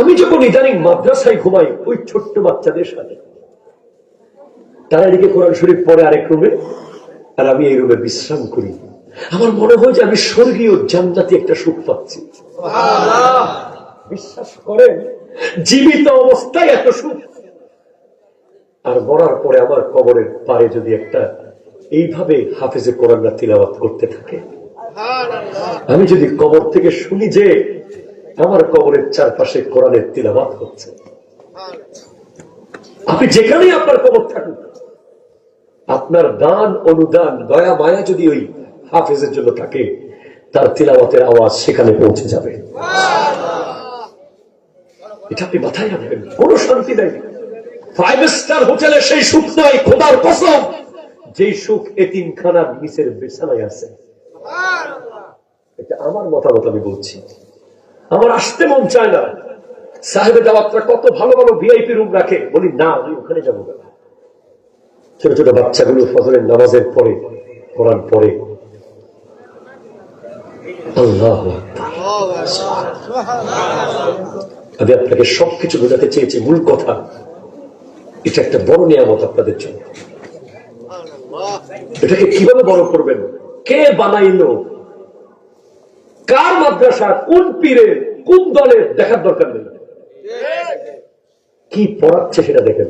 আমি যখন ইদানিং মাদ্রাসায় ঘুমাই, ওই ছোট্ট বাচ্চাদের সাথে। তারা এদিকে কোরআন শরীফ পরে আরেক রুমে, আর আমি এই রুমে বিশ্রাম করি। আমার মনে হয় যে আমি স্বর্গীয় জান্নাতি একটা সুখ পাচ্ছি। বিশ্বাস করেন, জীবিত অবস্থায় এত সুখ। আর মরার পরে আমার কবরের পারে যদি একটা এইভাবে হাফেজে কোরআনরা তিলাবাত করতে থাকে, আমি যদি কবর থেকে শুনি যে আমার কবরের চারপাশে কোরআনের তিলাবাত হচ্ছে। আপনি যেখানেই আপনার কবর থাকুন আপনার দান, অনুদান, দয়া, মায়া যদি ওই হাফেজের জন্য থাকে, তার তিলাওয়াতের আওয়াজ সেখানে পৌঁছে যাবে। এটা আপনি মাথায় রাখবেন, কোনো শান্তি নেই। ফাইভ স্টার হোটেলে সেই সুখ নয় খোদার কসম। যেই সুখ এতিমখানার নিচের বিছানায় আছে। এটা আমার মতামত আমি বলছি। আমার আসতে মন চায় না। সাহেবের দাওয়াতরা কত ভালো ভালো ভিআইপি রুম রাখে। বলি, না, আমি ওখানে যাব না। ছোট ছোট বাচ্চাগুলো ফজরের নামাজের পরে, কোরআন পরে আমি আপনাকে সবকিছু বোঝাতে চেয়েছি, মূল কথা, এটা একটা বড় নিয়ামত আপনাদের জন্য। এটাকে কীভাবে বড় করবেন? কে বানাইলো? কার মাদ্রাসা? কোন পীরের? কোন দলের দেখার দরকার নেই? কি পড়াচ্ছে সেটা দেখেন।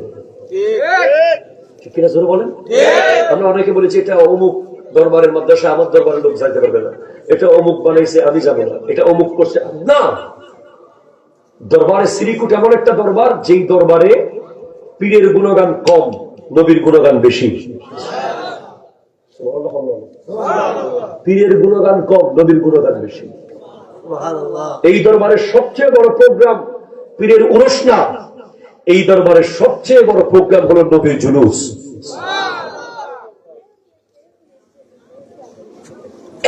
শ্রীকুট এমন একটা দরবার, যেই দরবারে পীরের গুণগান কম, নবীর গুণগান বেশি। পীরের গুণগান কম, নবীর গুণগান বেশি। এই দরবারের সবচেয়ে বড় প্রোগ্রাম পীরের উরস না এই দরবারের সবচেয়ে বড় প্রোগ্রাম হলো নবীর জুলুস।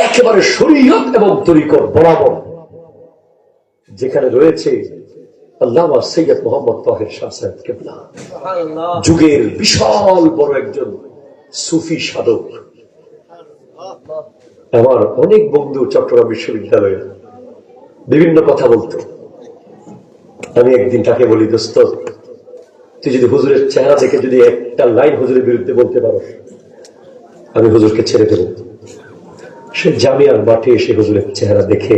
একেবারে শরীয়ত এবং তরিকর বরাবর যেখানে রয়েছে আল্লাহ সৈয়দ মোহাম্মদ তাহের শাহ সাহেব কেবলা। যুগের বিশাল বড় একজন সুফি সাধক। আমার অনেক বন্ধু চট্টগ্রাম বিশ্ববিদ্যালয়ে বিভিন্ন কথা বলতো। আমি একদিন তাকে বলি দোস্ত তুই যদি হুজুরের চেহারা দেখে যদি একটা লাইন হুজুরের বিরুদ্ধে বলতে পারো আমি হুজুরকে ছেড়ে দেব। সে জামিয়ার মাঠে এসে হুজুরের চেহারা দেখে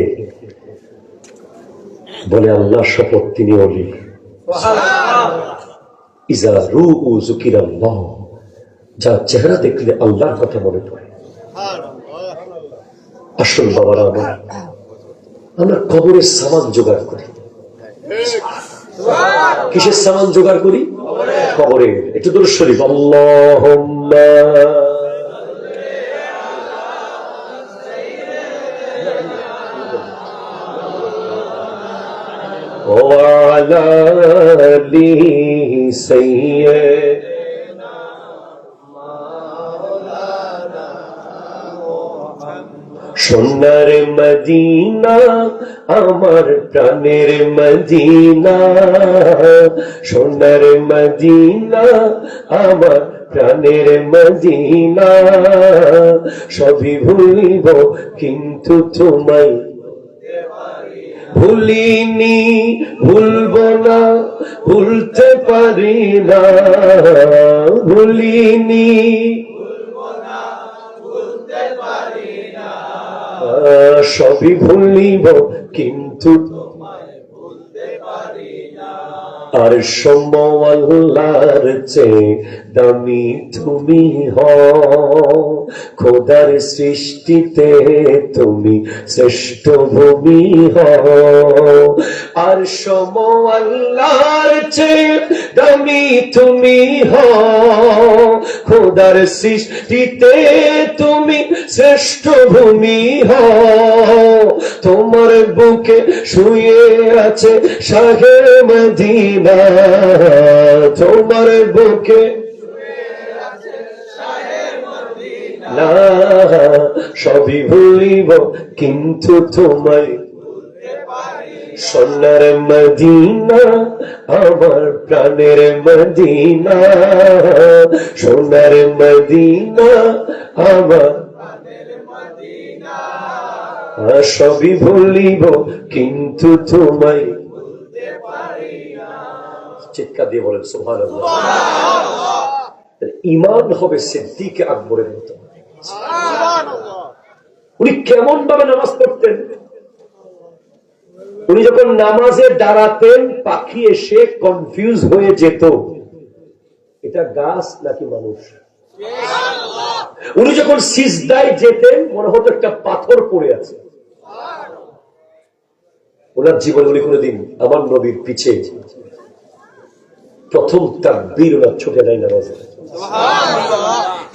বলে আল্লাহ শপথ তিনি অলি ইজা রু উ জুকির আল্লাহ যার চেহারা দেখলে আল্লাহর কথা মনে পড়ে। আসল বাবারা আমার আমরা কবরের সামান জোগাড় করি কিসের সামান জোগাড় করি কবরে একটু দূর শরীফ আল্লাহ وعلى آله سيدنا সোনার মদিনা আমার প্রাণের মদিনা। সোনার মদিনা আমার প্রাণের মদিনা। সবই ভুলিব কিন্তু তোমায়। ভুলিনি ভুলব না ভুলতে পারি না। ভুলিনি আহ, সবই ভুলিব কিন্তু আর সমল্লার চেয়ে দামি তুমি খোদার সৃষ্টিতে তুমি শ্রেষ্ঠ ভূমি আর সমল্লার চেয়ে দামি তুমি খোদার সৃষ্টিতে তুমি শ্রেষ্ঠ ভূমি তোমার বুকে শুয়ে আছে শাহের মদিনা, তোমার বুকে না, সবই ভুলিব, কিন্তু তোমায় সোনার মদিনা, আমার প্রাণের মদিনা, সোনার মদিনা, আমার সবই ভুলিব, কিন্তু তোমায় চিৎকার দিয়ে বলেন সোহান ইমান হবে সিদ্দিকে আকবরের মতো। উনি কেমন ভাবে নামাজ পড়তেন? উনি যখন নামাজে দাঁড়াতেন, পাখি এসে কনফিউজ হয়ে যেত। এটা গাছ নাকি মানুষ? উনি যখন সিজদায় যেতেন, মনে হতো একটা পাথর পড়ে আছে। ওনার জীবন উনি কোনোদিন আমার নবীর পিছে প্রথম তার বীর ওনার ছুটে নাই নামাজে।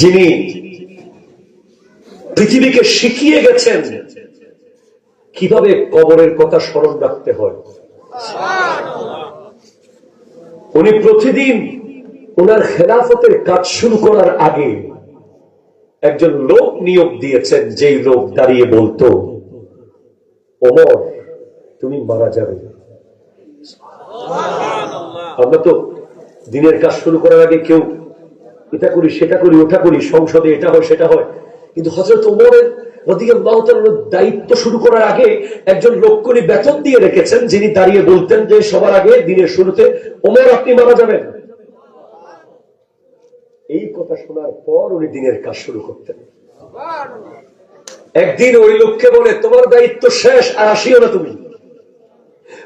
যিনি পৃথিবীকে শিখিয়ে গেছেন কীভাবে কবরের কথা স্মরণ রাখতে হয়। উনি প্রতিদিন ওনার খেলাফতের কাজ শুরু করার আগে একজন লোক নিয়োগ দিয়েছেন, যেই লোক দাঁড়িয়ে বলতো, ওমর, তুমি মারা যাবে। আমরা তো দিনের কাজ শুরু করার আগে কেউ এটা করি, সেটা করি, ওটা করি, সংসদে এটা হয়, সেটা হয়। কিন্তু হজরত তাআলার দায়িত্ব শুরু করার আগে একজন লোককে বেতন দিয়ে রেখেছেন, যিনি দাঁড়িয়ে বলতেন যে সবার আগে দিনের শুরুতে, ওমর, আপনি মারা যাবেন। এই কথা শোনার পর উনি দিনের কাজ শুরু করতেন। একদিন ওই লোককে বলে, তোমার দায়িত্ব শেষ, আর আসিও না তুমি।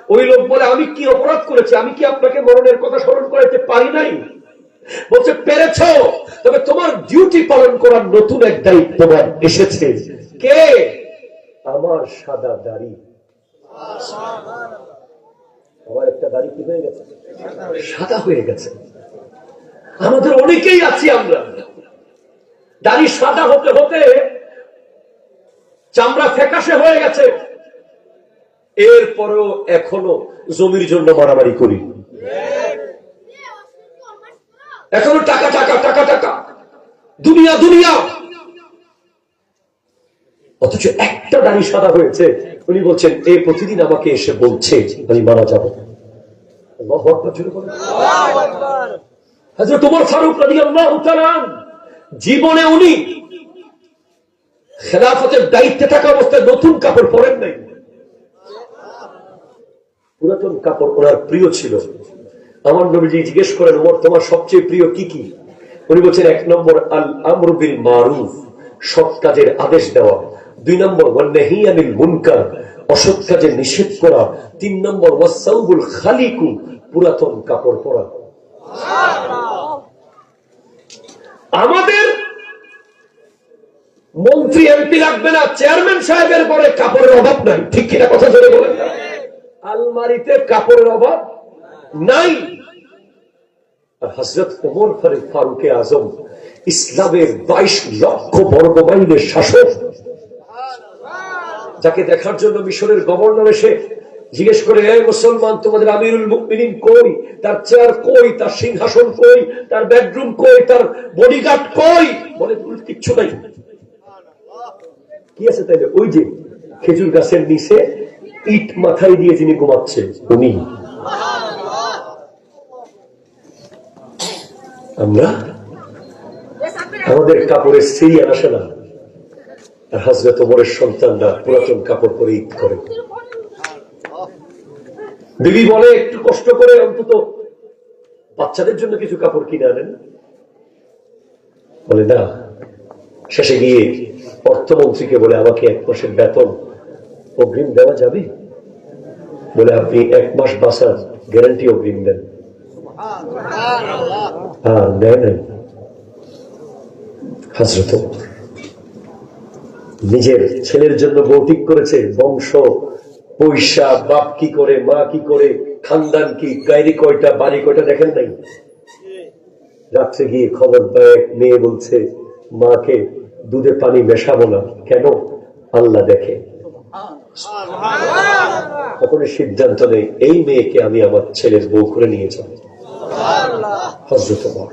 ওই লোক বলে, আমি কি অপরাধ করেছি? আমি কি আপনাকে মরণের কথা স্মরণ করাইতে পারি নাই? বলছে, পেরেছ? তবে তোমার ডিউটি পালন করার নতুন এক দায়িত্ববান এসেছে। কে? আমার সাদা দাড়ি। আমার একটা দাড়ি কি হয়ে গেছে? সাদা হয়ে গেছে। আমাদের অনেকেই আছি আমরা। দাড়ি সাদা হতে হতে চামড়া ফ্যাকাশে হয়ে গেছে। এরপরেও এখনও জমির জন্য মারামারি করি। এখনও টাকা টাকা টাকা টাকা। দুনিয়া দুনিয়া। অথচ একটা দাড়ি সাদা হয়েছে। উনি বলছেন, এ প্রতিদিন আমাকে এসে বলছে আমি মারা যাব। ওমর ফারুক জীবনে উনি খেলাফতের দায়িত্বে থাকা অবস্থায় নতুন কাপড় পরেন নাই। পুরাতন কাপড় ওনার প্রিয় ছিল। আমার নবীজি জিজ্ঞেস করেন ওমর তোমার সবচেয়ে প্রিয় কি কি? উনি বলছেন, এক নম্বর আল আমর বিল মারুফ সৎ কাজের আদেশ দেওয়া। দুই নম্বর ওয়ান্নাহি মুনকার অসৎ কাজের নিষেধ করা। তিন নম্বর ওয়াসাউবুল খালিকু, পুরাতন কাপড় পরা। আমাদের মন্ত্রী এমপি লাগবে না, চেয়ারম্যান সাহেবের পরে কাপড়ের অভাব নাই। ঠিক কিনা কথা ধরে বলেন? না? আলমারিতে কাপড়ের অভাব? নাই। আর হজরত ওমর ফারুক ফারুকে আজম ইসলামের বাইশ লক্ষ বর্গ মাইলের শাসক, যাকে দেখার জন্য মিশরের গভর্নর এসে জিজ্ঞেস করে এই মুসলমান, তোমাদের আমিরুল মুকমিনিন কই? তার চেয়ার কই? তার সিংহাসন কই? তার বেডরুম কই? তার বডিগার্ড কই? বলে কিচ্ছু নাই। কি আছে তাইলে? ওই যে খেজুর গাছের নিচে ইট মাথায় দিয়ে যিনি ঘুমাচ্ছে, উনি। আমরা? আমাদের কাপড়ের সেই আসে না। আর হাজরত ওমরের সন্তানরা পুরাতন কাপড় পরে ঈদ করে। বিবি বলে, একটু কষ্ট করে অন্তত বাচ্চাদের জন্য কিছু কাপড় কিনে আনেন। বলে, না। শেষে গিয়ে অর্থমন্ত্রীকে বলে, আমাকে এক মাসের বেতন অগ্রিম দেওয়া যাবে? বলে, আপনি এক মাস বাসার গ্যারান্টি অগ্রিম দেন। হ্যাঁ দেয় নাই হাজরত নিজের ছেলের জন্য বৌটিক করেছে বংশ পয়সা বাপ কি করে মা কি করে খানদান কি গাড়ি কয়টা বাড়ি কয়টা দেখেন নাই? রাত্রে গিয়ে খবর দেয় মেয়ে বলছে মাকে দুধে পানি মেশাবো না। কেন? আল্লাহ দেখে। কখনো সিদ্ধান্ত নেই এই মেয়েকে আমি আমার ছেলের বউ করে নিয়ে যাব। হজরত ওমর।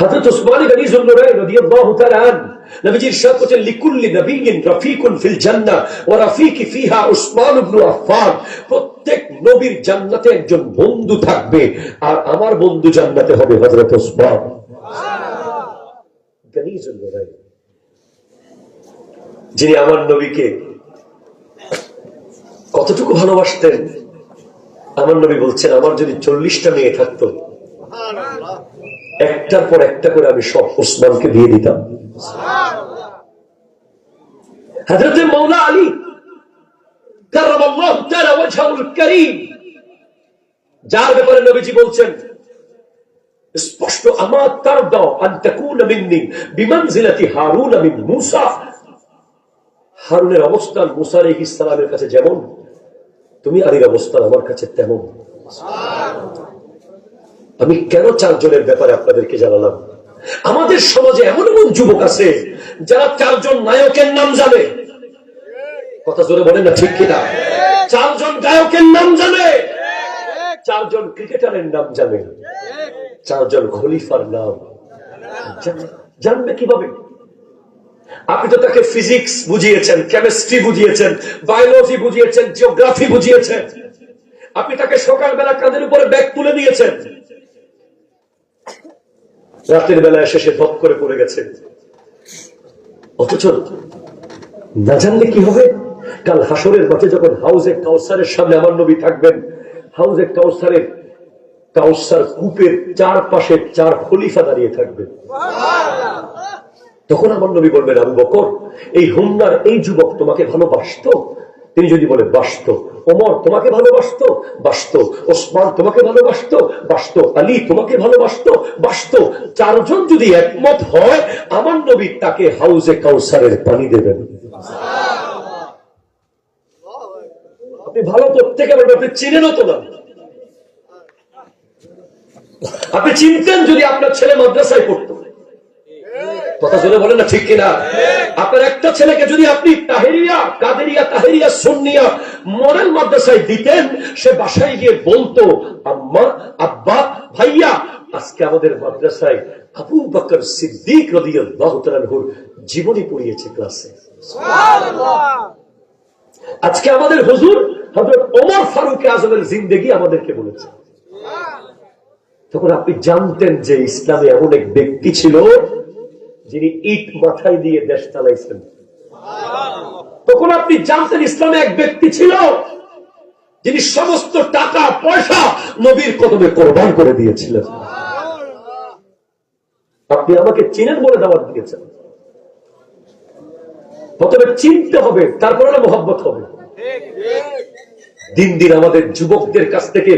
হযরত উসমান গনি রাদিয়াল্লাহু তাআলা আন নবীজি ইরশাদ করেছেন লিকুল্লি নাবিয়্যিন রাফিকুন ফিল জান্নাহ ওয়া রাফিকি ফিহা উসমান ইবনে আফফান। প্রত্যেক নবীর জান্নাতে একজন বন্ধু থাকবে আর আমার বন্ধু জান্নাতে হবে হযরত উসমান গনি যুলনুরাইন যিনি আমার নবীকে কতটুকু ভালোবাসতেন আমার নবী বলছেন আমার যদি চল্লিশটা মেয়ে থাকতো একটার পর একটা করে আমি সব ওসমানকে দিয়ে দিতাম। মৌলা আলী যার ব্যাপারে নবীজি বলছেন, স্পষ্ট আমার তার দাও হারুন মিন মুসা। হারুনের অবস্থান মুসা আলাইহিস সালামের কাছে যেমন, তুমি আলীর অবস্থান আমার কাছে তেমন। আমি কেন চারজনের ব্যাপারে আপনাদেরকে জানালাম? আমাদের সমাজে এমন এমন যুবক আছে, যারা চারজন নায়কের নাম জানে। কথা জোরে বলেন না, ঠিক কিনা? চারজন গায়কের নাম জানে। চারজন ক্রিকেটারের নাম জানে। চারজন খলিফার নাম জানবে কীভাবে? আপনি তো তাকে ফিজিক্স বুঝিয়েছেন কেমিস্ট্রি বুঝিয়েছেন বায়োলজি বুঝিয়েছেন জিওগ্রাফি বুঝিয়েছেন। আপনি তাকে সকালবেলা কাঁধের উপরে ব্যাগ তুলে দিয়েছেন। রাতের বেলায় শেষে ধপ করে পড়ে গেছে। অথচ না জানলে কি হবে? কাল হাসরের মাঠে যখন হাউজে কাউসারের সামনে আমার নবী থাকবেন হাউজে কাউসারের কাউসার কূপের চারপাশে চার খলিফা দাঁড়িয়ে থাকবে। তখন আমার নবী বলবেন আবু বকর এই হুন্নার এই যুবক তোমাকে ভালোবাসতো? তিনি যদি বলে বাসত ওমর তোমাকে ভালোবাসত বাসত ওসমান তোমাকে ভালোবাসত বাসত আলী তোমাকে ভালোবাসত বাসত চারজন যদি একমত হয়, আমার নবী তাকে হাউজে কাউসারের পানি দেবেন। আপনি ভালো প্রত্যেকে বলবেন, আপনি চিনেনও তো না। আপনি চিনতেন যদি আপনার ছেলে মাদ্রাসায় পড়তো। কথা জোরে বলেন না, ঠিক কিনা? আপনার একটা ছেলেকে যদি আপনি তাহেরিয়া কাদেরিয়া তাহেরিয়া সুন্নিয়া মডেল মাদ্রাসায় দিতেন সে বাসায় গিয়ে বলতো আম্মা আব্বা ভাইয়া আজকে আমাদের মাদ্রাসায় আবু বকর সিদ্দিক রাদিয়াল্লাহু তাআলার জীবনী পড়িয়েছে ক্লাসে। আজকে আমাদের হুজুর হযরত ওমর ফারুক আজমের জিন্দেগি আমাদেরকে বলেছে। তখন আপনি জানতেন যে ইসলামে এমন এক ব্যক্তি ছিল যিনি ইট মাথায় দিয়ে দেশ চালাইছেন। তখন আপনি জানতেন ইসলামে এক ব্যক্তি ছিল, যিনি সমস্ত টাকা, পয়সা নবীর কদমে কোরবান করে দিয়েছিলেন। আপনি আমাকে চিনেন বলে দাওয়াত দিয়েছেন। প্রথমে চিনতে হবে, তারপরে মোহাম্মত হবে। দিন দিন আমাদের যুবকদের কাছ থেকে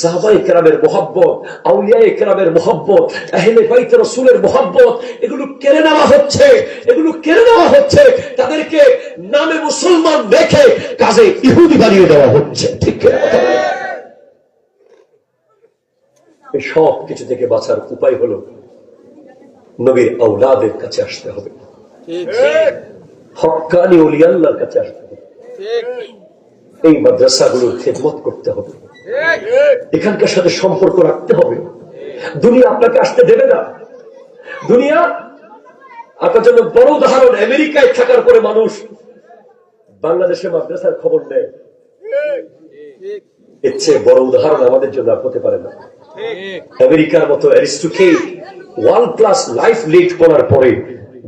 সাহাবাই কেরামের মোহাব্বত আউলিয়ায় কেরামের মোহাব্বত আহলে বাইত রসুলের মোহাব্বত এগুলো কেড়ে নেওয়া হচ্ছে এগুলো কেড়ে নেওয়া হচ্ছে তাদেরকে নামে মুসলমান দেখে কাজে ইহুদি বানিয়ে দেওয়া হচ্ছে। ঠিক? এই সব কিছু থেকে বাঁচার উপায় হলো নবীর আউলাদের কাছে আসতে হবে। হকানি অলিয়াল্লার কাছে আসতে হবে। এই মাদ্রাসাগুলোর খেদমত করতে হবে। এখানকার সাথে সম্পর্ক রাখতে হবে। দুনিয়া আপনাকে আসতে দেবে না। দুনিয়া আপনার জন্য বড় উদাহরণ, আমেরিকায় থাকার পরে মানুষ বাংলাদেশে মাদ্রাসার খবর নেয়। এর চেয়ে বড় উদাহরণ আমাদের জন্য আর হতে পারে না। আমেরিকার মতো aristocrat world class life lead করার পরে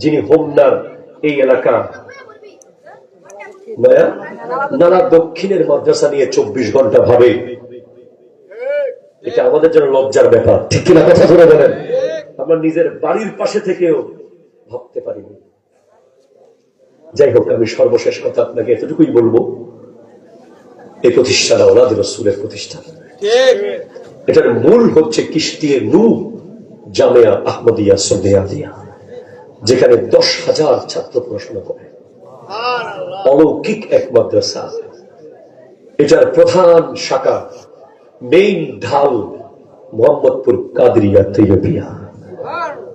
যিনি হোমনার এই এলাকা নানা দক্ষিণের মাদ্রাসা নিয়ে চব্বিশ ঘণ্টা ভাবে। এটা আমাদের জন্য লজ্জার ব্যাপার। ঠিক কিনা কথা ধরে বলেন? আমরা নিজের বাড়ির পাশে থেকেও ভাবতে পারিনি। যাই হোক আমি সর্বশেষ কথা আপনাকে এতটুকুই বলব। এই প্রতিষ্ঠান ওনাদের রসুলের প্রতিষ্ঠান। এটার মূল হচ্ছে কিস্তিয়ে নু জামিয়া আহমদিয়া সন্দেয়া যেখানে দশ হাজার ছাত্র পড়াশোনা করে। অলৌকিক এক মাদ্রাসা। এটার প্রধান শাখা মেইন ঢাল মোহাম্মদপুর কাদরিয়া তৈরবিয়া।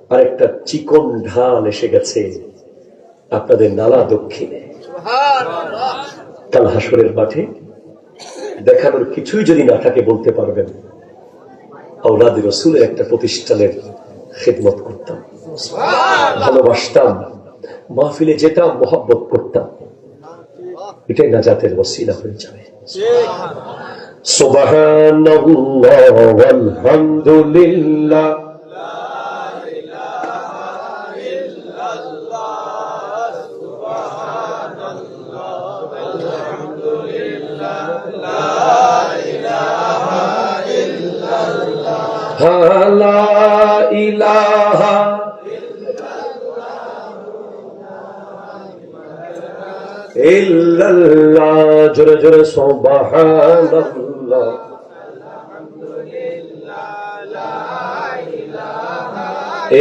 আর একটা চিকন ঢাল এসে গেছে আপনাদের নালা দক্ষিণে। কাল হাসরের মাঠে দেখানোর কিছুই যদি না থাকে বলতে পারবেন। আওলাদি রসুলের একটা প্রতিষ্ঠানের খেদমত করতাম। ভালোবাসতাম, মাহফিলে যেতাম, মহাব্বত করতাম। এটাই নাজাতের ওসিলা হয়ে যাবে। সুবহানাল্লাহ। লা ইলাহা ইল্লাল্লাহ জোরে জোরে সুবহানাল্লাহ।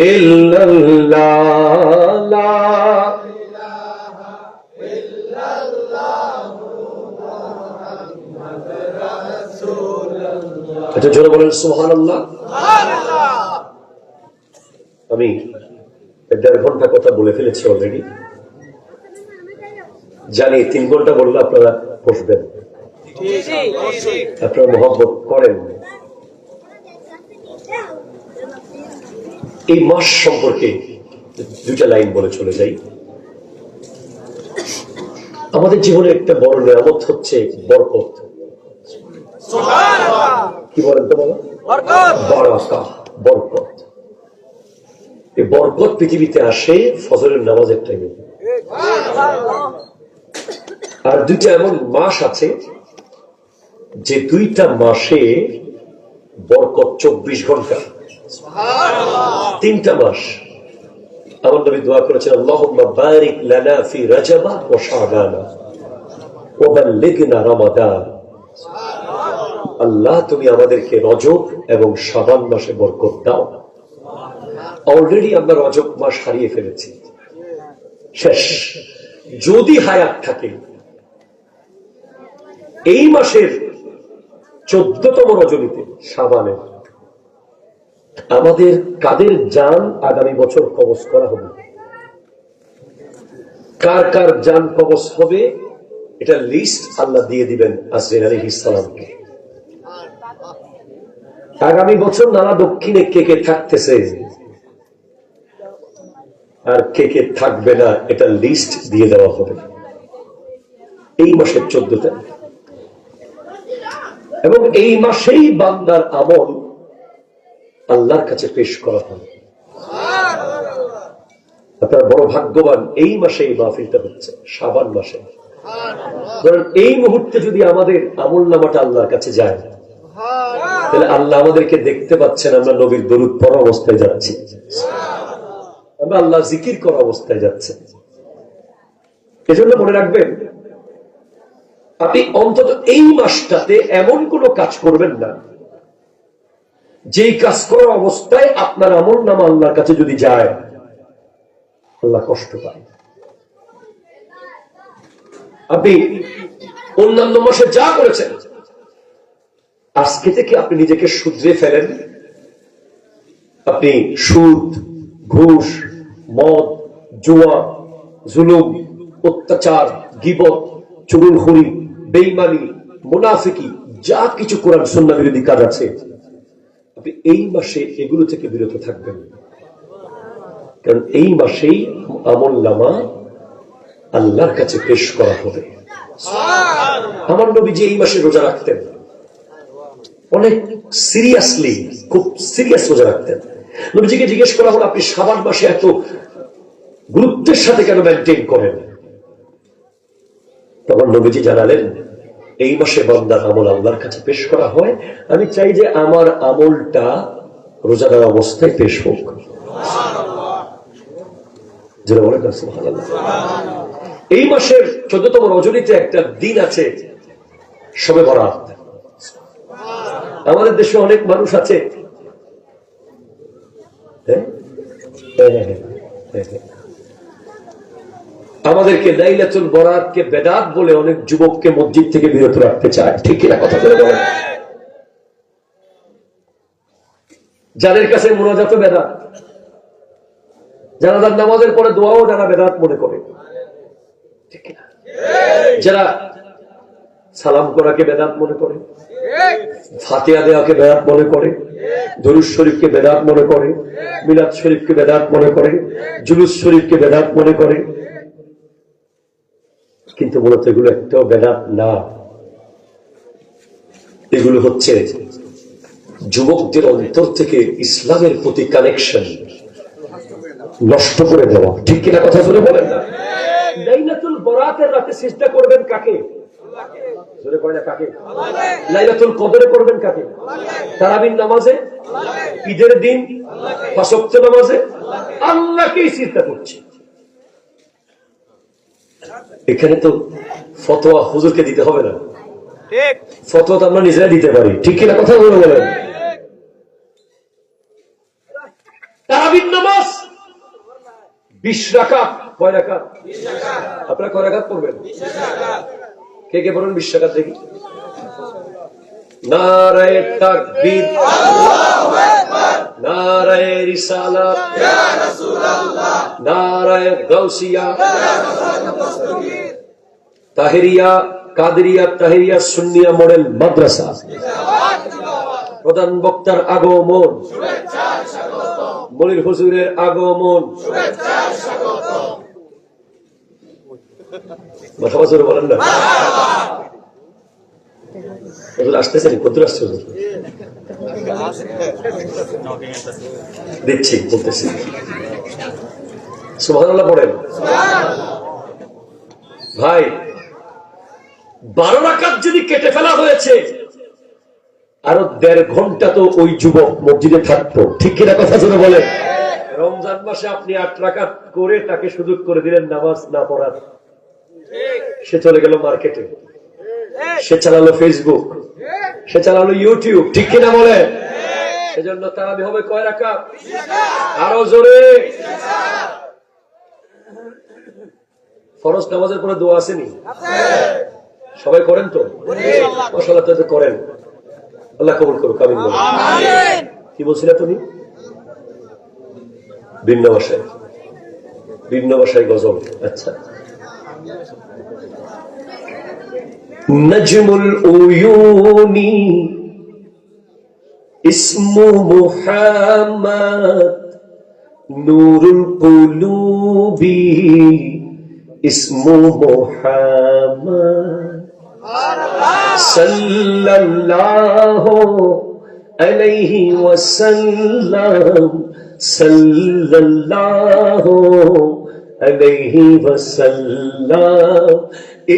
ইল্লাল্লাহ। এটা জোরে বলেন সুবহানাল্লাহ। আমি দেড় ঘণ্টা কথা বলে ফেলেছি অলরেডি জানি তিন ঘণ্টা বললে আপনারা বসবেন। আপনারা মহব্বত করেন। এই মাস সম্পর্কে দুইটা লাইন বলে চলে যাই। আমাদের জীবনে একটা বড় নিয়ামত হচ্ছে বরকত। কি বলেন তো বারাকা বরকত। এই বরকত পৃথিবীতে আসে ফজরের নামাজের টাইমে আর দুইটা এমন মাস আছে যে দুইটা মাসে বরকত চব্বিশ ঘণ্টা। তিনটা মাস। আমার নবী দোয়া করেছেন আল্লাহুম্মা বারিক লানা ফি রাজাবা ওয়া শাবানা ওয়া বাল্লিগনা রমাদান। আল্লাহ তুমি আমাদেরকে রজব এবং শাবান মাসে বরকত দাও। অলরেডি আমরা রজব মাস হারিয়ে ফেলেছি। শেষ। যদি হায়াত থাকে এই মাসের চোদ্দতম রজনীতে সাবানের আমাদের কাদের যান আগামী বছর কবচ করা হবে? কার কার যান কবচ হবে? এটা লিস্ট আল্লাহ দিয়ে দিবেন আজরিন আলী ইসালামকে আগামী বছর নানা দক্ষিণে কে কে থাকতেছে? আর কে কে থাকবে না, এটা লিস্ট দিয়ে দেওয়া হবে। এই মাসের চোদ্দ তারিখ এবং এই মাসেই বান্দার আমল আল্লাহর কাছে পেশ করা হবে আপনারা বড় ভাগ্যবান, এই মাসে এই মাহফিলটা হচ্ছে সাবান মাসে। এই মুহূর্তে যদি আমাদের আমল নামাটা আল্লাহর কাছে যায়, তাহলে আল্লাহ আমাদেরকে দেখতে পাচ্ছেন আমরা নবীর দরুদ পড়া অবস্থায় যাচ্ছি। আমরা আল্লাহ জিকির করা অবস্থায় যাচ্ছে। এজন্য মনে রাখবেন আপনি অন্তত এই মাসটাতে এমন কোন কাজ করবেন না। যেই কাজ করার অবস্থায় আপনার আমল নাম আল্লাহর কাছে যদি যায়, আল্লাহ কষ্ট পায়। আপনি অন্যান্য মাসে যা করেছেন, আজকে থেকে আপনি নিজেকে শুধরে ফেলেন। আপনি সুদ, ঘুষ, মদ, জুয়া, জুলুম, অত্যাচার, গিবত, চুরুলখুরি বেইমানি মুনাফিকি যা কিছু কোরআন সন্না বিরোধী কাজ আছে। আপনি এই মাসে এগুলো থেকে বিরত থাকবেন। কারণ এই মাসেই আমল নামা আল্লাহর কাছে পেশ করা হবে। আমার নবী যে এই মাসে রোজা রাখতেন। অনেক সিরিয়াসলি খুব সিরিয়াস রোজা রাখতেন। নবীজিকে জিজ্ঞেস করা হলো আপনি সাবান মাসে এত গুরুত্বের সাথে কেন মেনটেন করেন? তখন নবীজি জানালেন এই মাসে বন্দার আমল আল্লাহর কাছে পেশ করা হয়। আমি চাই যে আমার আমলটা রোজাদার অবস্থায় পেশ হোক। এই মাসের চোদ্দতম রজনীতে একটা দিন আছে সবে বরাত। আমাদের দেশে অনেক মানুষ আছে। হ্যাঁ? হ্যাঁ, হ্যাঁ, হ্যাঁ, হ্যাঁ। আমাদেরকে লাইলাতুল বরাতকে বেদাত বলে অনেক যুবককে মসজিদ থেকে বিরত রাখতে চায়। ঠিক কিনা কথা বলে বলেন? যাদের কাছে মোনাজাত বেদাত, যারা তার নামাজের পরে দোয়াও যারা বেদাত মনে করে। ঠিক কিনা? যারা সালাম করাকে বেদাত মনে করে ফাতিয়া দেওয়াকে বেদাত মনে করে, দরুদ শরীফকে বেদাত মনে করে, মিলাদ শরীফকে বেদাত মনে করে, জুলুস শরীফকে বেদাত মনে করে কিন্তু মূলত এগুলো একটাও বেদাত না। এগুলো হচ্ছে যুবকদের অন্তর থেকে ইসলামের প্রতি কানেকশন নষ্ট করে দেওয়া। ঠিক কিনা কথা শুনে বলেন নামাজে? ঈদের দিন? নামাজে? আল্লাহকেই চিন্তা করছে। এখানে তো ফতোয়া হুজুরকে দিতে হবে না। ফতোয়া তো আমরা নিজেরা দিতে পারি। ঠিক কিনা কথা বলে বলেন তারাবিন নামাজ। বিশ রাকাত। কয় রাকাত? আপনারা কয় রাকাত পড়বেন? কে কে পড়বেন বিশ রাকাত দেখি। নারায় তাকবীর। নারায় রিসালাত। নারায় তাহেরিয়া, কাদেরিয়া সুন্নিয়া মডেল মাদ্রাসা। প্রধান বক্তার আগমন। মনির হুজুরের আগমন। বলেন না। হুজুর আসতেছেন কত আসছে দিচ্ছি বলতেছি। সুবহানাল্লাহ পড়েন। ভাই, বারো রাকাত যদি কেটে ফেলা হয়েছে, আরও দেড় ঘণ্টা তো ওই যুবক মসজিদে থাকতো। ঠিক কিনা কথা শুনে বলে রমজান মাসে আপনি আট রাকাত করে তাকে সুযোগ করে দিলেন নামাজ না পড়ার। সে চলে গেল মার্কেটে। সে চালালো ফেসবুক সে চালালো ইউটিউব ঠিক কিনা বলে সেজন্য তারাবি হবে কয় রাখা আরও জোরে। ফরজ নামাজের পরে দোয়া আসেনি সবাই করেন তো? মশাল্লাহ তো করেন। আল্লাহ কবুল করুক আমি কি বলছিলে তুমি ভিন্ন ভাষায়। ভিন্ন ভাষায় গজল। আচ্ছা। نجم العيون اسمه محمد نور القلوب. اسمه محمد. صلى الله عليه وسلم. صلى الله عليه وسلم.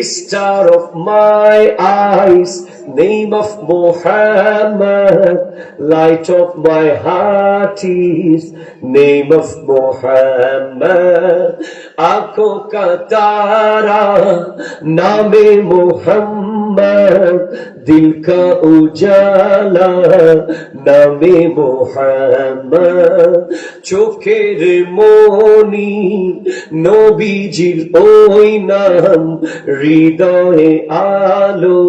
Star of my eyes, name of Muhammad, light of my heart is name of Muhammad. आंखों का तारा नामे मोहम्मद दिल का उजाला नामे মোহাম্মদ চোখের মনি নবীজির ওই নাম হৃদয়ে আলো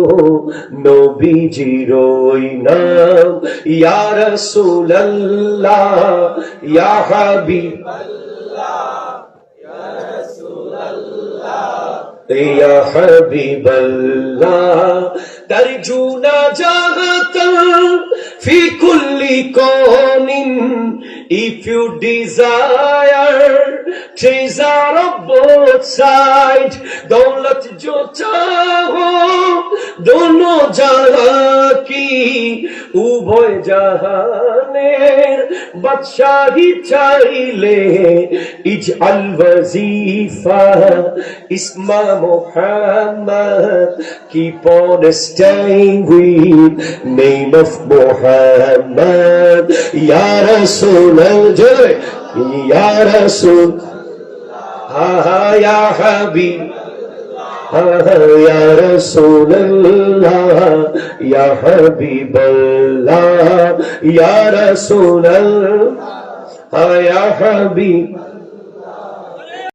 নবীজির ওই নাম ইয়া রাসূলুল্লাহ ইয়া Habib يا حبيب الله ترجونا جاهتا في كل كون if you desire treasure of outside. Don't let your দোনো জালাকি উভয় জাহানের বাদশাহি চাইলে ইজ আল ওয়াজিফা ইসমা Mohammad keep on staying with name of Muhammad ya rasul al jay ya rasul ha ha ya habib يا رسول الله يا حبيب الله يا رسول الله يا حبيب